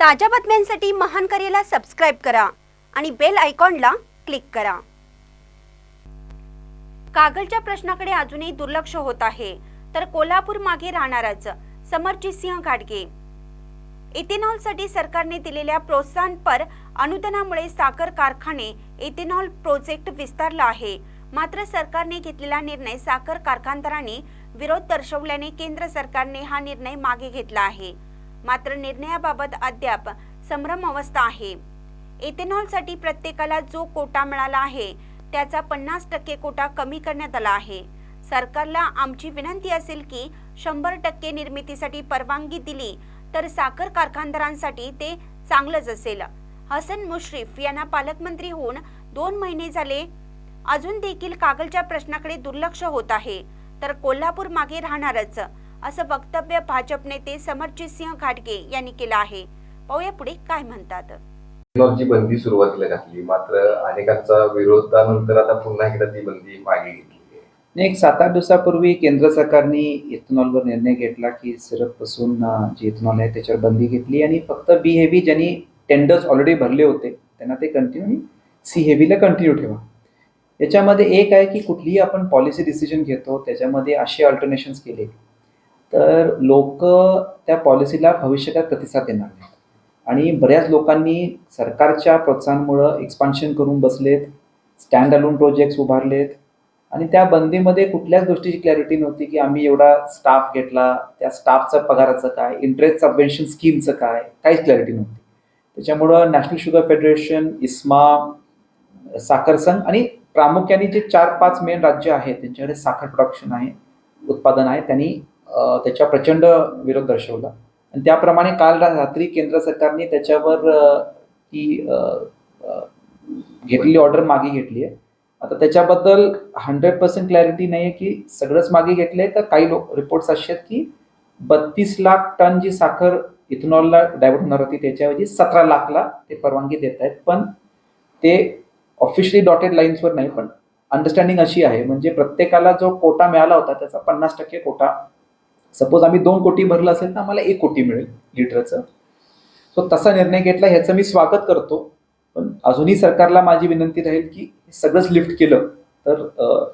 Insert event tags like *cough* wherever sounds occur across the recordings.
ताज्या बातम्यांसाठी महान करेला सबस्क्राईब करा आणि बेल आयकॉनला क्लिक करा. कागलच्या प्रश्नाकडे अजूनही दुर्लक्ष होत आहे. तर कोल्हापूर मागे राहणारच समरजित सिंह घाटगे. इथेनॉलसाठी सरकारने दिलेल्या प्रोत्साहनपर अनुदानामुळे साखर कारखाने इथेनॉल प्रोजेक्ट विस्तारला आहे. मात्र सरकारने घेतलेला निर्णय साखर कारखानदारांनी विरोध दर्शवल्याने केंद्र सरकारने हा निर्णय मागे घेतला आहे. मात्र निर्णयाबाबत अद्याप संभ्रम अवस्था आहे. इथेनॉलसाठी प्रत्येकाला जो कोटा मिळाला आहे त्याचा पन्नास टक्के कोटा कमी करण्यात आला आहे. सरकारला आमची विनंती असेल की शंभर टक्के निर्मितीसाठी परवानगी दिली तर साखर कारखानदारांसाठी ते चांगलंच असेल. हसन मुश्रीफ यांना पालकमंत्री होऊन दोन महिने झाले. अजून देखील कागलच्या प्रश्नाकडे दुर्लक्ष होत आहे. तर कोल्हापूर मागे राहणारच. असं वक्तव्य भाजप नेते समरजित सिंह घाटगे यांनी केलं आहे. पाहूया पुढे काय म्हणतात. इथेनॉलची बंदी सुरुवातीला घातली. मात्र अनेकांचा विरोधानंतर आता पुन्हा एकदा ती बंदी मागे घेतली आहे. एक सात आठ दिवसापूर्वी केंद्र सरकारने इथेनॉलवर निर्णय घेतला की सिरपपासून जे इथेनॉल आहे त्याच्यावर बंदी घेतली आणि फक्त बी हेवी ज्यांनी टेंडर्स ऑलरेडी भरले होते त्यांना ते कंटिन्यू सी हेवीला कंटिन्यू ठेवा. याच्यामध्ये एक आहे की कुठलीही आपण पॉलिसी डिसिजन घेतो त्याच्यामध्ये असे अल्टरनेशन्स केले. तर लोक त्या पॉलिसीला भविष्यकाळात प्रतिसाद देणार नाहीत. आणि बऱ्याच लोकांनी सरकारच्या प्रोत्साहनामुळं एक्सपान्शन करून बसलेत स्टँड अलोन प्रोजेक्ट्स उभारलेत. आणि त्या बंदीमध्ये कुठल्याच गोष्टीची क्लॅरिटी नव्हती की आम्ही एवढा स्टाफ घेतला त्या स्टाफचं पगाराचं काय इंटरेस्ट सबवेन्शन स्कीमचं काय काहीच क्लॅरिटी नव्हती. त्याच्यामुळं नॅशनल शुगर फेडरेशन इस्मा साखर संघ आणि प्रामुख्याने जे चार पाच मेन राज्य आहेत त्यांच्याकडे साखर प्रोडक्शन आहे उत्पादन आहे त्यांनी त्याच्या प्रचंड विरोध दर्शवला. आणि त्याप्रमाणे काल रात्री केंद्र सरकारने त्याच्यावर ती ही घेतलेली ऑर्डर मागे घेतली आहे. आता त्याच्याबद्दल हंड्रेड पर्सेंट क्लॅरिटी नाही आहे की सगळंच मागे घेतलंय तर काही लोक रिपोर्ट्स असे आहेत की बत्तीस लाख टन जी साखर इथेनॉलला डायव्हर्ट होणार होती त्याच्याऐवजी सतरा लाखला ते परवानगी देत आहेत. पण ते ऑफिशियली डॉटेड लाईन्सवर नाही पण अंडरस्टँडिंग अशी आहे. म्हणजे प्रत्येकाला जो कोटा मिळाला होता त्याचा पन्नास टक्के कोटा सपोज आम्ही दोन कोटी भरलं असेल तर आम्हाला एक कोटी मिळेल लिटरचं. सो तसा निर्णय घेतला ह्याचं मी स्वागत करतो. पण अजूनही सरकारला माझी विनंती राहील की सगळंच लिफ्ट केलं तर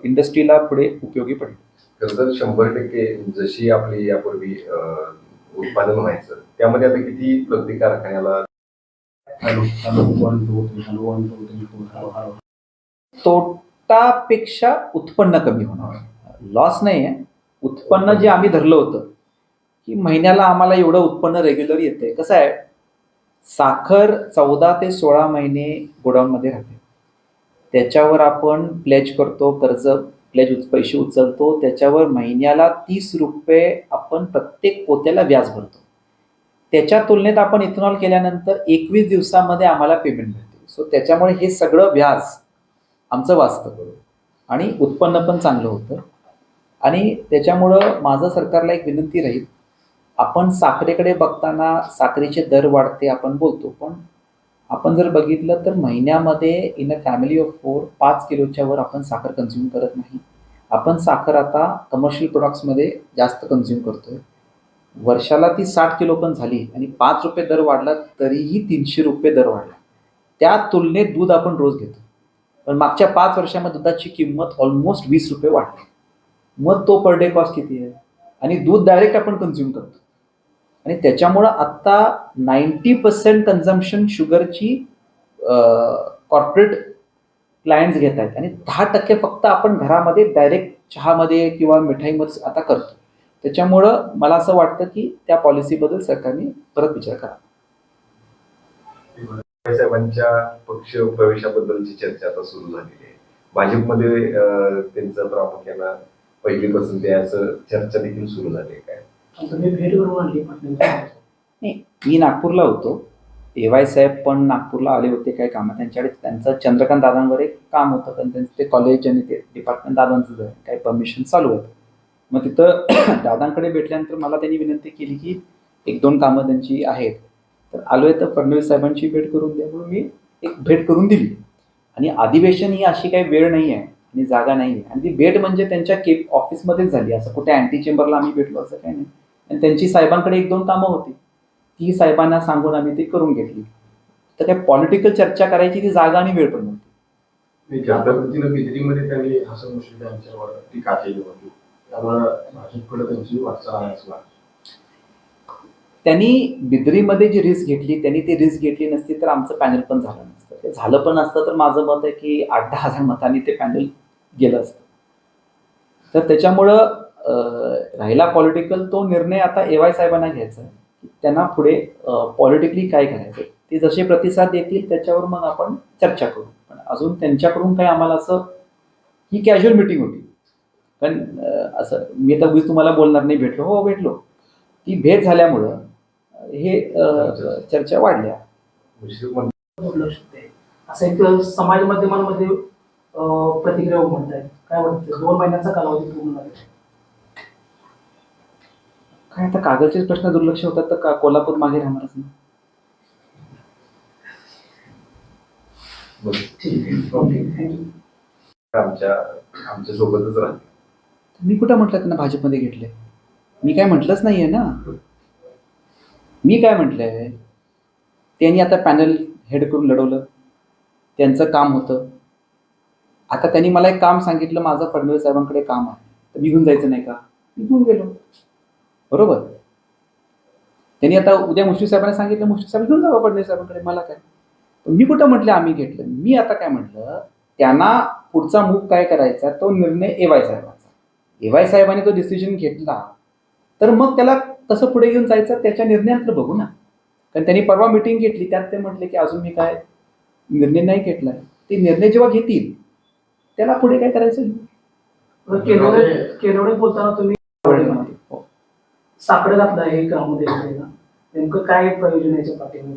इंडस्ट्रीला पुढे उपयोगी पडेल. खरं शंभर टक्के जशी आपली यापूर्वी उत्पादन व्हायचं त्यामध्ये आता किती प्रत्येक कारखान्याला तोटापेक्षा उत्पन्न कमी होणार. लॉस नाही आहे उत्पन्न जे आम्ही धरलं होतं की महिन्याला आम्हाला एवढं उत्पन्न रेग्युलर येते कसं आहे? साखर चौदा ते सोळा महिने गोडाऊनमध्ये राहते. त्याच्यावर आपण प्लेज करतो कर्ज प्लेज उच पैसे उचलतो. त्याच्यावर महिन्याला तीस रुपये आपण प्रत्येक पोत्याला व्याज भरतो. त्याच्या तुलनेत आपण इथेनॉल केल्यानंतर एकवीस दिवसामध्ये आम्हाला पेमेंट मिळते. सो त्याच्यामुळे हे सगळं व्याज आमचं वाचतं. आणि उत्पन्न पण चांगलं होतं. आणि त्याच्यामुळं माझं सरकारला एक विनंती राहील आपण साखरेकडे बघताना साखरेचे दर वाढते आपण बोलतो पण आपण जर बघितलं तर महिन्यामध्ये in a family of four पाच किलोच्या वर आपण साखर कन्झ्युम करत नाही. आपण साखर आता कमर्शियल प्रोडक्ट्समध्ये जास्त कन्झ्युम करतोय. वर्षाला ती साठ किलो पण झाली आणि पाच रुपये दर वाढला तरीही तीनशे रुपये दर वाढला. त्या तुलनेत दूध आपण रोज घेतो. पण मागच्या पाच वर्षामध्ये दुधाची किंमत ऑलमोस्ट वीस रुपये वाढली. मग तो पर डे कॉस्ट किती आहे? आणि दूध डायरेक्ट आपण कन्झ्युम करतो. आणि त्याच्यामुळं आत्ता नाईन्टी पर्सेंट कन्झम्पशन शुगरची कॉर्पोरेट क्लायंट्स घेत आहेत. आणि दहा टक्के फक्त आपण घरामध्ये डायरेक्ट चहामध्ये किंवा मिठाईमध्ये आता करतो. त्याच्यामुळं मला असं वाटतं की त्या पॉलिसीबद्दल सरकारने परत विचार करा. साहेबांच्या पक्ष प्रवेशाबद्दलची चर्चा आता सुरू झालेली आहे. भाजपमध्ये त्यांचं प्रामुख्यानं पहिली पसंती आहे असं चर्चा देखील सुरू झाली काय नाही मी नागपूरला होतो. ए वाय साहेब पण नागपूरला आले होते काही कामं. त्यांच्याकडे त्यांचं चंद्रकांत दादांवर एक काम होतं पण त्यांचं ते कॉलेज आणि ते डिपार्टमेंट दादांचं आहे काही परमिशन चालू आहेत मग तिथं *clears throat* दादांकडे भेटल्यानंतर मला त्यांनी विनंती केली की एक दोन कामं त्यांची आहेत. तर आलो आहे तर फडणवीस साहेबांची भेट करून द्या म्हणून मी एक भेट करून दिली. आणि अधिवेशन ही अशी काही वेळ नाही आहे आणि जागा नाही आहे. आणि ती भेट म्हणजे त्यांच्या के ऑफिसमध्येच झाली. असं कुठे अँटी चेंबरला आम्ही भेटलो असं काही नाही. आणि त्यांची साहेबांकडे एक दोन कामं होती. ती साहेबांना सांगून आम्ही ती करून घेतली. तर काय पॉलिटिकल चर्चा करायची ती जागा आणि वेळ पण नव्हती. नाही, ज्या पद्धतीनं बिदरीमध्ये त्यांनी हसन मुश्रीफ यांच्यावर टीका केली होती. त्यामुळे भाजपकडे त्यांची वाटचाल आहे असं वाटतं. त्यांनी बिद्रीमध्ये जी रिस्क घेतली त्यांनी ती रिस्क घेतली नसती तर आमचं पॅनल पण झालं नसतं. ते झालं पण असतं तर माझं मत आहे की आठ दहा हजार मतांनी ते पॅनल गेलं असतं. तर त्याच्यामुळं राहिला पॉलिटिकल तो निर्णय आता ए वाय साहेबांना घ्यायचा आहे. की त्यांना पुढे पॉलिटिकली काय करायचं ते जसे प्रतिसाद देतील त्याच्यावर मग आपण चर्चा करू. पण अजून त्यांच्याकडून काही आम्हाला असं ही कॅज्युअल मिटिंग होती. कारण असं मी तर उगीच तुम्हाला बोलणार नाही भेटलो. हो भेटलो. ती भेट झाल्यामुळं हे चर्चा वाढल्या. असं एक समाज माध्यमांमध्ये प्रतिक्रिया आहेत काय वाटतं? दोन महिन्यांचा कालावधी पूर्ण झाला. काय आता कागदचेच प्रश्न दुर्लक्ष होतात तर का कोल्हापूर मागे राहणारच थँक्यू आमच्या आमच्या सोबतच राहते मी कुठं म्हटलं त्यांना भाजपमध्ये घेतले मी काय म्हटलंच नाहीये ना. मी काय म्हटलंय? त्यांनी आता पॅनल हेड करून लढवलं. त्यांचं काम होतं. आता त्यांनी मला एक काम सांगितलं माझं फडणवीस साहेबांकडे काम आहे. तर मी घेऊन जायचं नाही का? मी घेऊन गेलो. बरोबर. त्यांनी आता उद्या मुश्रीफ साहेबांना सांगितलं मुश्रीफ साहेब घेऊन जावा फडणवीस साहेबांकडे मला काय? मी कुठं म्हटलं आम्ही घेतलं. मी आता काय म्हटलं त्यांना पुढचा मूव काय करायचा तो निर्णय ए वाय साहेबांचा. ए वाय साहेबांनी तो डिसिजन घेतला तर मग त्याला कसं पुढे घेऊन जायचं त्याच्या निर्णयानंतर बघू ना. कारण त्यांनी परवा मिटिंग घेतली त्यात ते म्हटले की अजून मी काय निर्णय नाही घेतलाय. ते निर्णय जेव्हा घेतील त्याला पुढे काय करायचं? केनवडे बोलताना तुम्ही हो. साकडं घातलं आहे कामामध्ये ना नेमकं काय प्रयोजन याच्या पाठीमागे?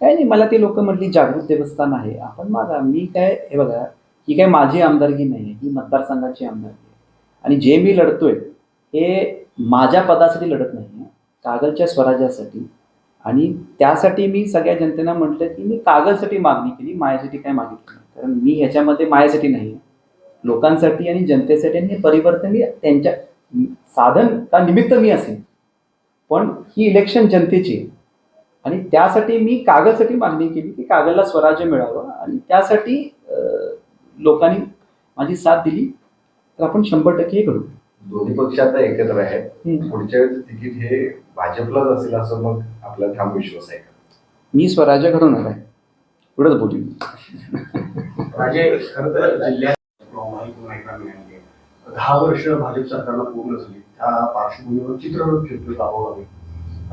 काय नाही मला ते लोक म्हटली जागृत देवस्थान आहे. आपण मागा मी काय हे बघा ही काय माझी आमदारकी नाही आहे ही मतदारसंघाची आमदारकी आहे. आणि जे मी लढतोय हे माझ्या पदासाठी लढत नाही आहे कागलच्या स्वराज्यासाठी. आणि त्यासाठी मी सगळ्या जनतेला म्हटलं की मी कागलसाठी मागणी केली माझ्यासाठी काय मागितलं नाही. कारण मी ह्याच्यामध्ये माझ्यासाठी नाही. लोकांसाठी आणि जनतेसाठी आणि हे परिवर्तन मी त्यांच्या साधन का निमित्त मी असेल पण ही इलेक्शन जनतेची आहे. आणि त्यासाठी मी कागदसाठी मागणी केली की कागदला स्वराज्य मिळावं आणि त्यासाठी लोकांनी माझी साथ दिली. तर आपण शंभर टक्के घडू दोन्ही पक्ष आता एकत्र आहेत. पुढच्या वेळेस तिकीट हे भाजपलाच असेल असं मग आपला ठाम विश्वास आहे का? मी स्वराज्य घडवणार आहे. पुढंच बोलू. राजे खरं तर जिल्ह्यात आहे. दहा वर्ष भाजप सरकारला पूर्ण झाली. त्या पार्श्वभूमीवर चित्ररथ जावं लागेल.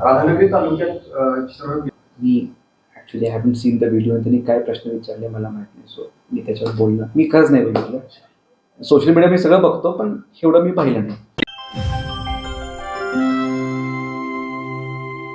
राधानगरी तालुक्यात चित्ररथ मी actually haven't seen the video त्यांनी काय प्रश्न विचारले मला माहीत नाही. सो मी त्याच्यावर बोलणं मी खरंच नाही बघितलं सोशल मीडिया मी सगळं बघतो पण एवढं मी पाहिलं नाही.